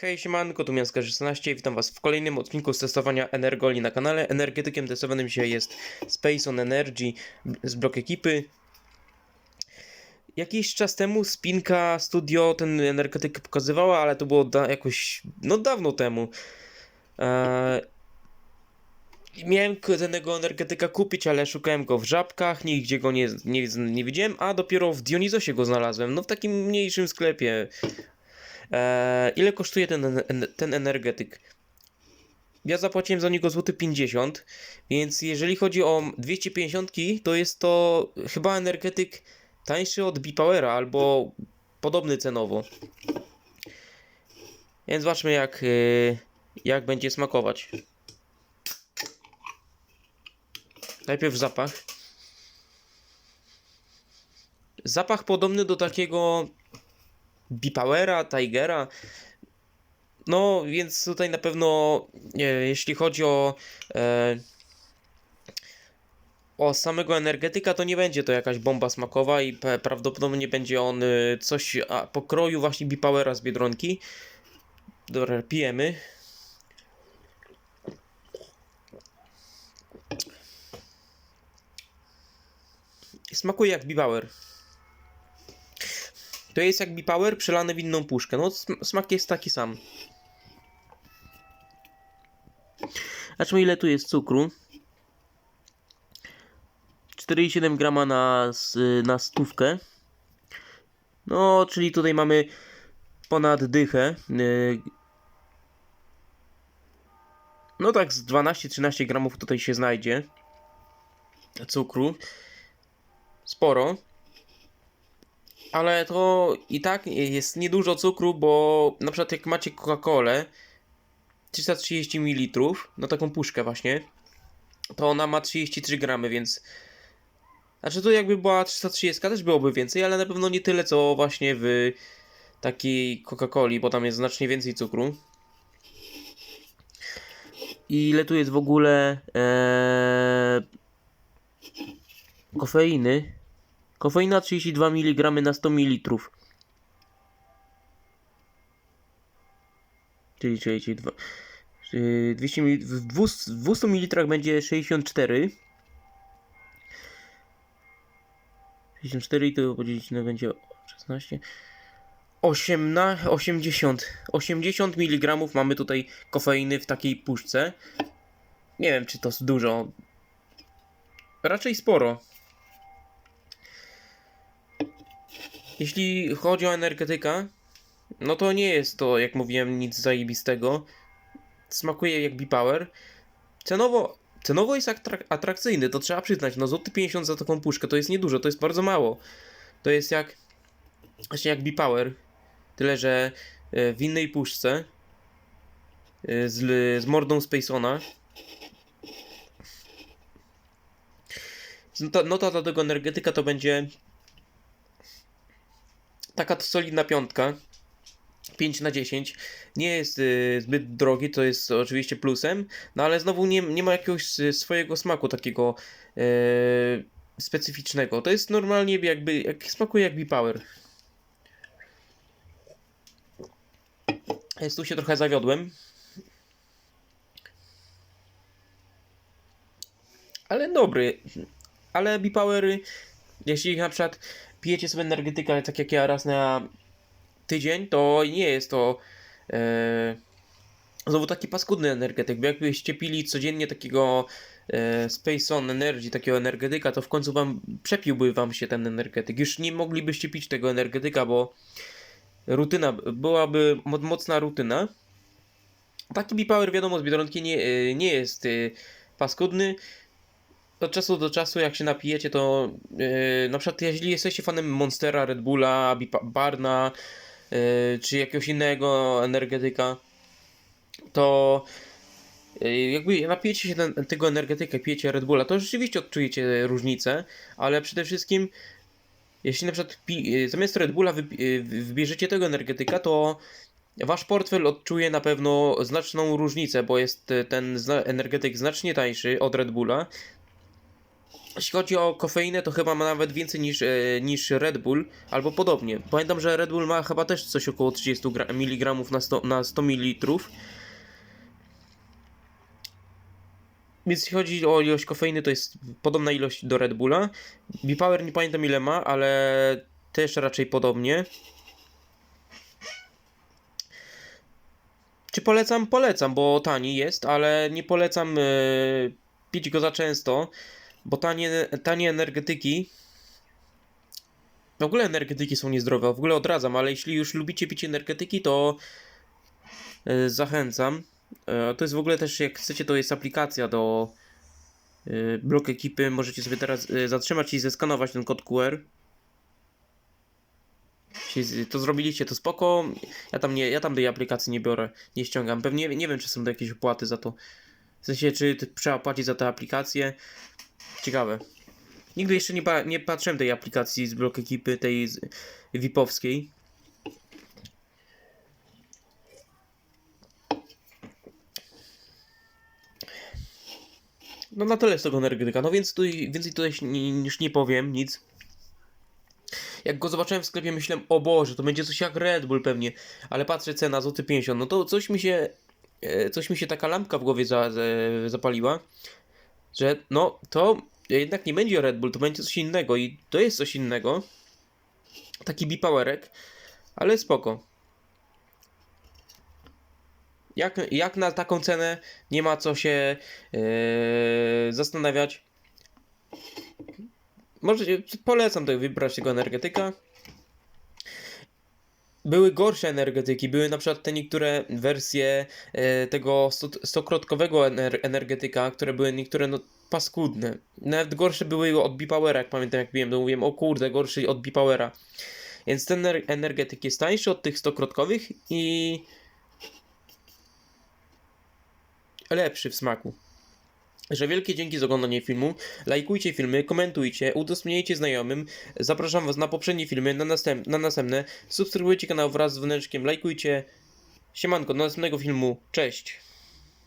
Hej, siemanko, tu Miaska 16 witam was w kolejnym odcinku z testowania Energoli na kanale. Energetykiem testowanym dzisiaj jest Space on Energy z blok ekipy. Jakiś czas temu Spinka Studio ten energetyk pokazywała, ale to było da- jakoś, no dawno temu. Eee, miałem tego energetyka kupić, ale szukałem go w żabkach, nigdzie go nie, nie, nie widziałem, a dopiero w Dionizosie go znalazłem, no w takim mniejszym sklepie. Eee, ile kosztuje ten, en- ten energetyk? Ja zapłaciłem za niego złoty 50, więc jeżeli chodzi o 250, to jest to chyba energetyk tańszy od Bipowera albo podobny cenowo. Więc zobaczmy jak, yy, jak będzie smakować. Najpierw zapach. Zapach podobny do takiego Bipowera, Tigera. No, więc tutaj na pewno, jeśli chodzi o, e, o samego energetyka, to nie będzie to jakaś bomba smakowa i prawdopodobnie będzie on e, coś a, pokroju właśnie Bipowera z Biedronki. Dobra, pijemy. Smakuje jak Bipower. To jest jak Bipower przelany w inną puszkę. No, sm- smak jest taki sam. Zobaczmy ile tu jest cukru. 4,7 grama na, na stówkę. No, czyli tutaj mamy ponad dychę. Yy, No tak, z 12-13 gramów tutaj się znajdzie cukru. Sporo. Ale to i tak jest niedużo cukru, bo na przykład jak macie Coca-Colę 330 ml, no taką puszkę właśnie, to ona ma 33 gramy, więc znaczy tu jakby była 330 też byłoby więcej, ale na pewno nie tyle co właśnie w takiej Coca-Coli, bo tam jest znacznie więcej cukru. I ile tu jest w ogóle ee, kofeiny? Kofeina 32 mg na 100 ml. Czyli, czyli, czyli dwa, yy, 200 ml, w 200, w 200 ml będzie 64. 64 i to podzielić na będzie 16. 18, 80. 80 mg mamy tutaj kofeiny w takiej puszce. Nie wiem, czy to jest dużo. Raczej sporo. Jeśli chodzi o energetyka, no to nie jest to, jak mówiłem, nic zajebistego. Smakuje jak Bipower. Cenowo, cenowo jest atrak- atrakcyjny, to trzeba przyznać. No złoty 50 za taką puszkę to jest niedużo, to jest bardzo mało. To jest jak właśnie jak Bipower. Tyle, że e, w innej puszce e, z, z mordą Spacona. Nota, nota dla tego energetyka to będzie taka to solidna piątka. 5 na 10. Nie jest y, zbyt drogi, to jest oczywiście plusem, no ale znowu nie, nie ma jakiegoś y, swojego smaku takiego y, specyficznego. To jest normalnie jakby, jak smakuje jak Bipower. Jest tu się trochę zawiodłem. Ale dobry. Ale Bipowery, jeśli na przykład pijecie sobie energetyka tak jak ja raz na tydzień, to nie jest to e, znowu taki paskudny energetyk, bo jakbyście pili codziennie takiego e, Space On Energy, takiego energetyka, to w końcu wam przepiłby wam się ten energetyk. Już nie moglibyście pić tego energetyka, bo rutyna, byłaby mo- mocna rutyna. Taki Bipower wiadomo z Biedronki nie, e, nie jest e, paskudny. Od czasu do czasu, jak się napijecie, to yy, na przykład jeśli jesteście fanem Monstera, Red Bulla, Barna yy, czy jakiegoś innego energetyka, to yy, jakby napijecie się ten, tego energetyka, pijecie Red Bulla, to rzeczywiście odczujecie różnicę, ale przede wszystkim jeśli na przykład pi- yy, zamiast Red Bulla yy, wybierzecie tego energetyka, to wasz portfel odczuje na pewno znaczną różnicę, bo jest ten energetyk znacznie tańszy od Red Bulla, Jeśli chodzi o kofeinę, to chyba ma nawet więcej niż, e, niż Red Bull, albo podobnie. Pamiętam, że Red Bull ma chyba też coś około 30 gra- mg na 100, na 100 ml. Więc jeśli chodzi o ilość kofeiny, to jest podobna ilość do Red Bulla. B-Power nie pamiętam ile ma, ale też raczej podobnie. Czy polecam? Polecam, bo tani jest, ale nie polecam e, pić go za często, bo tanie, tanie energetyki. W ogóle energetyki są niezdrowe, w ogóle odradzam, ale jeśli już lubicie pić energetyki, to e, zachęcam. E, to jest w ogóle też, jak chcecie, to jest aplikacja do e, blok ekipy. Możecie sobie teraz zatrzymać i zeskanować ten kod QR. Jeśli to zrobiliście, to spoko. Ja tam nie, ja tam tej aplikacji nie biorę, nie ściągam. Pewnie nie wiem, czy są to jakieś opłaty za to. W sensie, czy trzeba płacić za tę aplikację. Ciekawe. Nigdy jeszcze nie, pa- nie patrzyłem tej aplikacji z blok ekipy, tej VIP-owskiej. No na tyle z tego energetyka. No więc tutaj, więcej tutaj się ni- już nie powiem, nic. Jak go zobaczyłem w sklepie, myślałem, o Boże, to będzie coś jak Red Bull pewnie. Ale patrzę, cena złoty 50, no to coś mi się, e, coś mi się taka lampka w głowie za, zapaliła, że no, to jednak nie będzie Red Bull, to będzie coś innego i to jest coś innego. Taki bipowerek, ale spoko. Jak, jak na taką cenę nie ma co się e, zastanawiać. Możecie, polecam tutaj wybrać tego energetyka. Były gorsze energetyki, były na przykład te niektóre wersje e, tego sto- stokrotkowego ener- energetyka, które były niektóre no paskudne. Nawet gorsze były od Bipowera, jak pamiętam jak wiem, to mówiłem, o kurde, gorszy od Bipowera. Więc ten ener- energetyk jest tańszy od tych stokrotkowych i lepszy w smaku. Że wielkie dzięki za oglądanie filmu. Lajkujcie filmy, komentujcie, udostępniajcie znajomym. Zapraszam Was na poprzednie filmy, na, następ, na następne. Subskrybujcie kanał wraz z dzwoneczkiem, lajkujcie. Siemanko, do następnego filmu. Cześć!